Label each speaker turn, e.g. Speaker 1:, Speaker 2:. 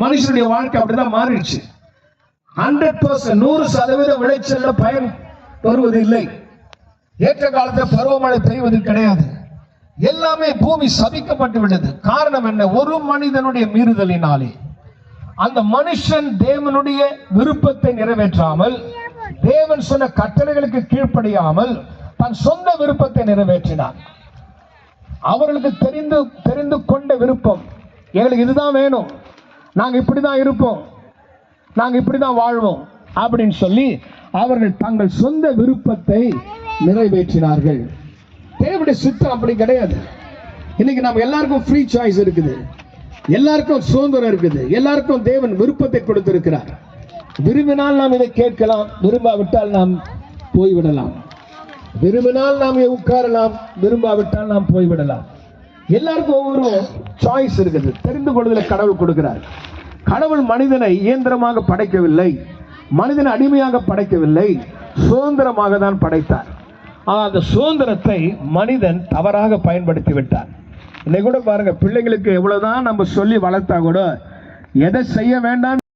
Speaker 1: மனுஷனுடைய வாழ்க்கை அப்படிதான் மாறிடுச்சு. ஹண்ட்ரட் பர்சன்ட் நூறு சதவீத விளைச்சல்ல பயன் வருவது இல்லை ஏற்ற காலத்தில் பருவமழை பெய்வது கிடையாது. எல்லாமே பூமி சபிக்கப்பட்டு விட்டது. காரணம் என்ன? ஒரு மனிதனுடைய மீறுதலினாலே. அந்த மனுஷன் தேவனுடைய விருப்பத்தை நிறைவேற்றாமல் தேவன் சொன்ன கட்டளைகளுக்கு கீழ்ப்படியாமல் தன் சொந்த விருப்பத்தை நிறைவேற்றினான். அவர்களுக்கு தெரிந்து தெரிந்து கொண்ட விருப்பம் எங்களுக்கு இதுதான் வேணும். நாங்கள் இப்படி தான் இருப்போம். இப்படி தான் வாழ்வோம். அப்படின்னு சொல்லி அவர்கள் தங்கள் சொந்த விருப்பத்தை நிறைவேற்றினார்கள். தேவனுடைய சித்தம் அப்படி கிடையாது. இன்னைக்கு நம்ம எல்லாருக்கும் ஃப்ரீ சாய்ஸ் இருக்குது. எல்லாருக்கும் சுதந்திரம் இருக்குது. எல்லாருக்கும் தேவன் விருப்பத்தை கொடுத்திருக்கிறார். விரும்பினால் நாம் இதை கேட்கலாம். விரும்பாவிட்டால் நாம் போய்விடலாம். விரும்பினால் நாம் உட்காரலாம். விரும்பாவிட்டால் நாம் போய்விடலாம். எல்லாருக்கும் ஒவ்வொரு சாய்ஸ் இருக்குது. தெரிந்து கொள்வதில் கடவுள் கொடுக்கிறார். கடவுள் மனிதனை இயந்திரமாக படைக்கவில்லை. மனிதனை அடிமையாக படைக்கவில்லை. சுதந்திரமாக தான் படைத்தார். ஆனால் அந்த சுதந்திரத்தை மனிதன் தவறாக பயன்படுத்தி விட்டார் இன்னைக்கு கூட பாருங்க பிள்ளைங்களுக்கு எவ்வளவுதான் நம்ம சொல்லி வளர்த்தா கூட எதை செய்ய வேண்டாம்